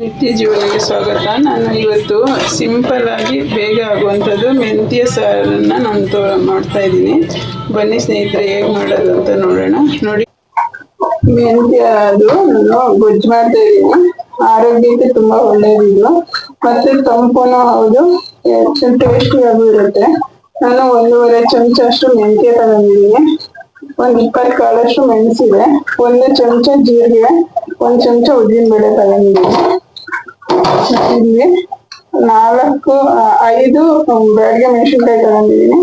ನಿತ್ಯ ಜೀವನಕ್ಕೆ ಸ್ವಾಗತ. ನಾನು ಇವತ್ತು ಸಿಂಪಲ್ ಆಗಿ ಬೇಗ ಆಗುವಂಥದ್ದು ಮೆಂತ್ಯ ಸಾರನ್ನು ನಾನು ತೋ ಮಾಡ್ತಾ ಇದ್ದೀನಿ. ಬನ್ನಿ ಸ್ನೇಹಿತರೆ, ಹೇಗೆ ಮಾಡೋದು ಅಂತ ನೋಡೋಣ. ನೋಡಿ. ಮೆಂತ್ಯ ಅದು ನಾನು ಗೊಜ್ಜು ಮಾಡ್ತಾ ಇದ್ದೀನಿ. ಆರೋಗ್ಯಕ್ಕೆ ತುಂಬಾ ಒಳ್ಳೆಯದು ಇದು. ಮತ್ತೆ ತಂಪುನೂ ಹೌದು. ಟೇಸ್ಟಿಯಾಗೂ ಇರುತ್ತೆ. ನಾನು ಒಂದೂವರೆ ಚಮಚ ಅಷ್ಟು ಮೆಂತ್ಯ ತಗೊಂಡಿದ್ದೀನಿ. ಒಂದ್ ಇಪ್ಪತ್ತು ಕಾಳಷ್ಟು ಮೆಣಸಿದೆ. ಒಂದು ಚಮಚ ಜೀರಿಗೆ, ಒಂದ್ ಚಮಚ ಉದ್ದಿನ ಬೇಳೆ ತಗೊಂಡಿದ್ದೀನಿ. ಇಲ್ಲಿ ನಾಲ್ಕು ಐದು ಬೆಳಗ್ಗೆ ಮೆಣಸಿನ್ಕಾಯಿ ತಗೊಂಡಿದ್ದೀನಿ.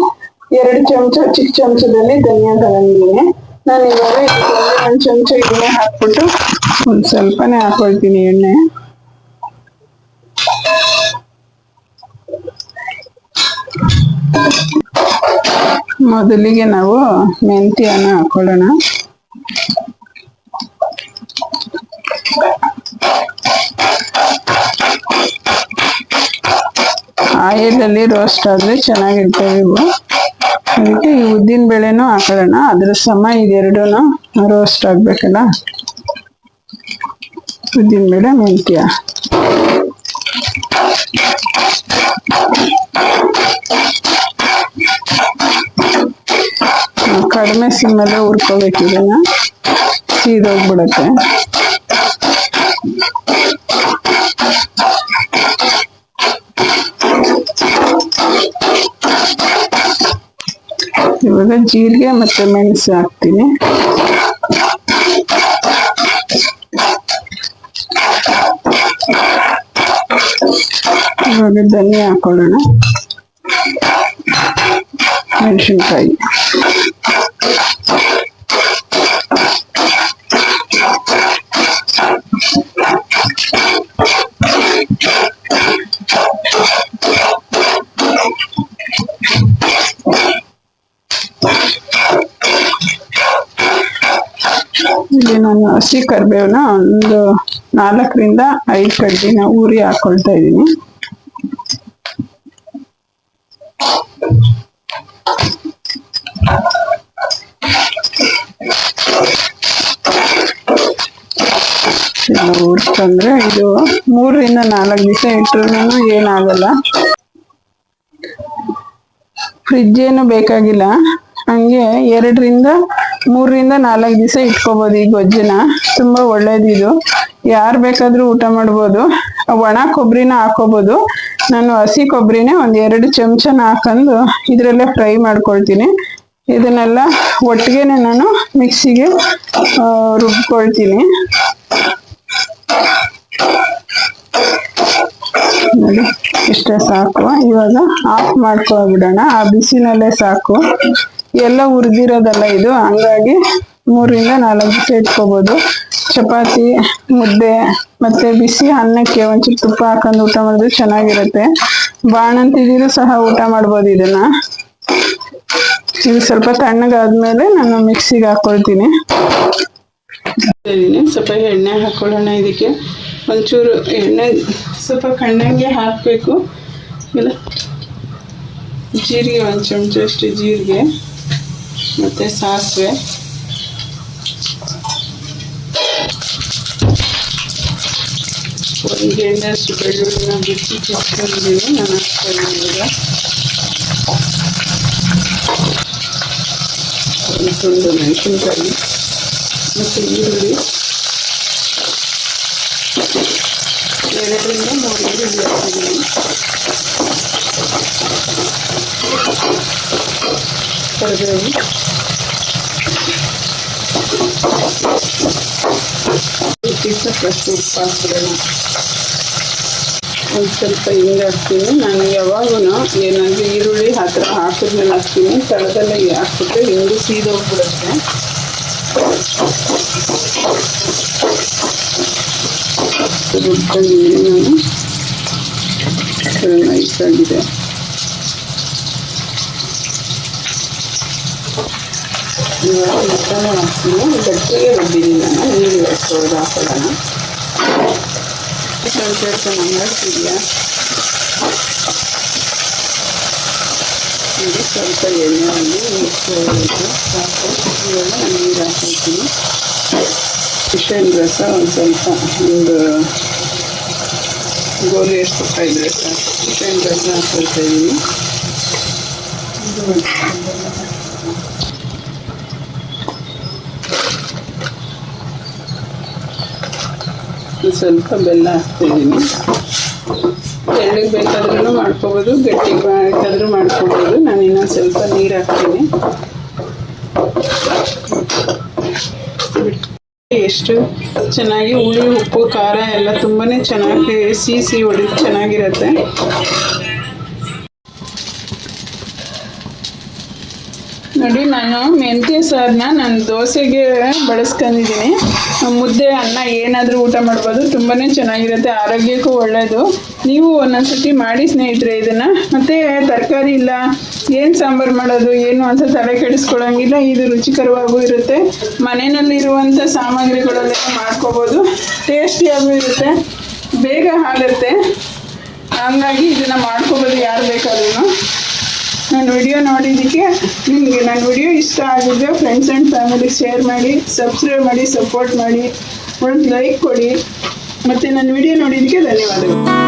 ಎರಡು ಚಮಚ, ಚಿಕ್ಕ ಚಮಚದಲ್ಲಿ ಧನಿಯಾ ತಗೊಂಡಿದ್ದೀನಿ. ನಾನು ಇವಾಗ ಒಂದು ಚಮಚ ಎಣ್ಣೆ ಹಾಕ್ಬಿಟ್ಟು ಒಂದು ಸ್ವಲ್ಪನೇ ಹಾಕೊಳ್ತೀನಿ ಎಣ್ಣೆ. ಮೊದಲಿಗೆ ನಾವು ಮೆಂತ್ಯನ ಹಾಕೊಳ್ಳೋಣ. ಆಯಿಲ್ ಅಲ್ಲಿ ರೋಸ್ಟ್ ಆದರೆ ಚೆನ್ನಾಗಿರ್ತವೆ ಇವು ಅದಕ್ಕೆ ಈ ಉದ್ದಿನ ಬೇಳೆನೂ ಹಾಕೊಳ್ಳೋಣ. ಅದ್ರ ಸಮ ಇದೆರಡೂ ರೋಸ್ಟ್ ಆಗಬೇಕಲ್ಲ? ಉದ್ದಿನ ಬೇಳೆ ಮೆಂತ್ಯ. ಕಡಿಮೆ ಸಿಮ್ಮಲ್ಲೇ ಹುರ್ಕೋಬೇಕು ಇದನ್ನ. ಸೀದೋಗ್ಬಿಡತ್ತೆ. ಇವಾಗ ಜೀರಿಗೆ ಮತ್ತೆ ಮೆಣಸು ಹಾಕ್ತೀನಿ. ಇವಾಗ ಧನಿಯಾ ಹಾಕೊಳ್ಳೋಣ. ಮೆಣಸಿನ್ಕಾಯಿ. ಇಲ್ಲಿ ನಾನು ಹಸಿ ಕರಿಬೇವನ್ನ ಒಂದು ನಾಲ್ಕರಿಂದ ಐದು ಕಡ್ಡಿನ ಊರಿ ಹಾಕೊಳ್ತಾ ಇದ್ದೀನಿ. ಊರ್ಕಂದ್ರೆ ಇದು ಮೂರರಿಂದ ನಾಲ್ಕು ದಿವಸ ಇಟ್ರು ಏನಾಗಲ್ಲ. ಫ್ರಿಜ್ ಏನು ಬೇಕಾಗಿಲ್ಲ. ಹಂಗೆ ಎರಡರಿಂದ ಮೂರರಿಂದ ನಾಲ್ಕು ದಿವಸ ಇಟ್ಕೋಬೋದು ಈ ಗೊಜ್ಜನ ತುಂಬಾ ಒಳ್ಳೇದು ಇದು. ಯಾರು ಬೇಕಾದ್ರೂ ಊಟ ಮಾಡ್ಬೋದು. ಒಣ ಕೊಬ್ಬರಿನ ಹಾಕೋಬಹುದು ನಾನು ಹಸಿ ಕೊಬ್ಬರಿನೇ ಒಂದ್ ಎರಡು ಚಮಚನ ಹಾಕೊಂಡು ಇದರಲ್ಲೇ ಫ್ರೈ ಮಾಡ್ಕೊಳ್ತೀನಿ. ಇದನ್ನೆಲ್ಲ ಒಟ್ಟಿಗೆ ನಾನು ಮಿಕ್ಸಿಗೆ ರುಬ್ಕೊಳ್ತೀನಿ. ಇಷ್ಟೇ ಸಾಕು. ಇವಾಗ ಆಫ್ ಮಾಡ್ಕೊಬಿಡೋಣ. ಆ ಬಿಸಿನಲ್ಲೇ ಸಾಕು. ಎಲ್ಲ ಹುರಿದಿರೋದಲ್ಲ ಇದು. ಹಂಗಾಗಿ ಮೂರಿಂದ ನಾಲ್ಕು ದಿವಸ ಇಟ್ಕೋಬೋದು. ಚಪಾತಿ, ಮುದ್ದೆ ಮತ್ತೆ ಬಿಸಿ ಅನ್ನಕ್ಕೆ ಒಂಚೂರು ತುಪ್ಪ ಹಾಕೊಂಡು ಊಟ ಮಾಡಿದ್ರೆ ಚೆನ್ನಾಗಿರುತ್ತೆ. ಬಾಣಂತಿದ್ದೀರೂ ಸಹ ಊಟ ಮಾಡ್ಬೋದು ಇದನ್ನ. ಇದು ಸ್ವಲ್ಪ ತಣ್ಣಗಾದ್ಮೇಲೆ ನಾನು ಮಿಕ್ಸಿಗೆ ಹಾಕೊಳ್ತೀನಿ. ಸ್ವಲ್ಪ ಎಣ್ಣೆ ಹಾಕೊಳ್ಳೋಣ ಇದಕ್ಕೆ. ಒಂಚೂರು ಎಣ್ಣೆ, ಸ್ವಲ್ಪ ಕಣ್ಣಂಗೆ ಹಾಕಬೇಕು. ಇಲ್ಲ? ಜೀರಿಗೆ ಒಂದು ಚಮಚ ಅಷ್ಟು ಜೀರಿಗೆ. ಮತ್ತು ಸಾಸಿವೆ ಒಂದು ಎಣ್ಣೆಷ್ಟು ಬೆಳ್ಳುಳ್ಳಿನ ಬಿಚ್ಚಿ ಚಿಕ್ಕೊಂಡಿದ್ದೀನಿ ನಾನು ಹಾಕ್ತಾ ಇದ್ದೀನಿ ಈಗ ಒಂದು ತುಂಡು ಮೆಣಸಿನ್ಕಾಯಿ ಮತ್ತು ಈರುಳ್ಳಿ ಎರಡರಿಂದ ಮೂರು ಈರುಳ್ಳಿ ಹಾಕಿದ್ದೀನಿ ಕರಿಬೇವು ಫಸ್ಟ್ ಉಪ್ಪು ಹಾಕ್ಬಿಡೋಣ ಒಂದು ಸ್ವಲ್ಪ ಹಿಂಗೆ ಹಾಕ್ತೀನಿ ನಾನು ಯಾವಾಗೂ ಏನಾದರೂ ಈರುಳ್ಳಿ ಆ ಹಾಕಿದ್ಮೇಲೆ ಹಾಕ್ತೀನಿ ತಳದಲ್ಲೇ ಹಾಕ್ಬಿಟ್ಟು ಹಿಂಗೆ ಸೀದೋಗ್ಬಿಡುತ್ತೆ ರುಬ್ಕೊಂಡಿದ್ದೀನಿ ನಾನು ನೈಸ್ ಇವಾಗ ಮಸಾಲೆ ಹಾಕ್ತೀನಿ ಗಟ್ಟಿಗೆ ರುಬ್ಬಿದ್ದೀನಿ ನಾನು ನೀರು ಎಷ್ಟೊಂದು ಹಾಕೊಳ್ಳೋಣ ಸ್ವಲ್ಪ ಮಾಡ್ತಿದ್ಯಾ ಇದು ಸ್ವಲ್ಪ ಎಣ್ಣೆ ಮಿಕ್ಸ್ ಸಾಕು ಇವಾಗ ನಾನು ನೀರು ಹಾಕ್ಕೊಳ್ತೀನಿ ಕಿಶನ್ ರಸ ಒಂದು ಸ್ವಲ್ಪ ಒಂದು ಗೋಲಿ ಎಷ್ಟು ಇದ್ರೆ ಸಾಕು ಚಿಕನ್ ರಸ ಹಾಕೊಳ್ತಾ ಇದ್ದೀನಿ ಸ್ವಲ್ಪ ಬೆಲ್ಲ ಹಾಕ್ತಿದ್ದೀನಿ. ತೆಳ್ಳಗೆ ಬೇಕಾದ್ರೂ ಮಾಡ್ಕೋಬೋದು ಗಟ್ಟಿಗೆ ಬೇಕಾದರೂ ಮಾಡ್ಕೋಬೋದು. ನಾನು ಇನ್ನೊಂದು ಸ್ವಲ್ಪ ನೀರು ಹಾಕ್ತೀನಿ. ಎಷ್ಟು ಚೆನ್ನಾಗಿ ಹುಳಿ, ಉಪ್ಪು, ಖಾರ ಎಲ್ಲ ತುಂಬಾ ಚೆನ್ನಾಗಿ ಸಿಹಿ ಸಿಹಿ ಹೊಡೆದು ಚೆನ್ನಾಗಿರುತ್ತೆ. ನೋಡಿ, ನಾನು ಮೆಂತ್ಯ ಸಾರನ್ನ ನಾನು ದೋಸೆಗೆ ಬಳಸ್ಕೊಂಡಿದ್ದೀನಿ. ಮುದ್ದೆ, ಅನ್ನ ಏನಾದರೂ ಊಟ ಮಾಡ್ಬೋದು. ತುಂಬಾ ಚೆನ್ನಾಗಿರುತ್ತೆ, ಆರೋಗ್ಯಕ್ಕೂ ಒಳ್ಳೆಯದು ನೀವು ಒಂದೊಂದ್ಸತಿ ಮಾಡಿ ಸ್ನೇಹಿತರೆ ಇದನ್ನು. ಮತ್ತು ತರಕಾರಿ ಇಲ್ಲ, ಏನು ಸಾಂಬಾರು ಮಾಡೋದು, ಏನು ಅಂತ ತಲೆ ಕೆಡಿಸ್ಕೊಳ್ಳೋಂಗಿಲ್ಲ ಇದು ರುಚಿಕರವಾಗೂ ಇರುತ್ತೆ. ಮನೆಯಲ್ಲಿರುವಂಥ ಸಾಮಗ್ರಿಗಳಲ್ಲೆಲ್ಲ ಮಾಡ್ಕೋಬೋದು. ಟೇಸ್ಟಿಯಾಗೂ ಇರುತ್ತೆ. ಬೇಗ ಆಗುತ್ತೆ ಹಂಗಾಗಿ ಇದನ್ನು ಮಾಡ್ಕೋಬೋದು ಯಾರು ಬೇಕಾದ್ರೂ ನನ್ನ ವಿಡಿಯೋ ನೋಡಿದ್ದಕ್ಕೆ ನಿಮಗೆ ನನ್ನ ವಿಡಿಯೋ ಇಷ್ಟ ಆಗಿದ್ರೆ ಫ್ರೆಂಡ್ಸ್ ಆ್ಯಂಡ್ ಫ್ಯಾಮಿಲಿ ಶೇರ್ ಮಾಡಿ ಸಬ್ಸ್ಕ್ರೈಬ್ ಮಾಡಿ ಸಪೋರ್ಟ್ ಮಾಡಿ. ಒಂದು ಲೈಕ್ ಕೊಡಿ. ಮತ್ತು ನನ್ನ ವಿಡಿಯೋ ನೋಡಿದ್ದಕ್ಕೆ ಧನ್ಯವಾದಗಳು.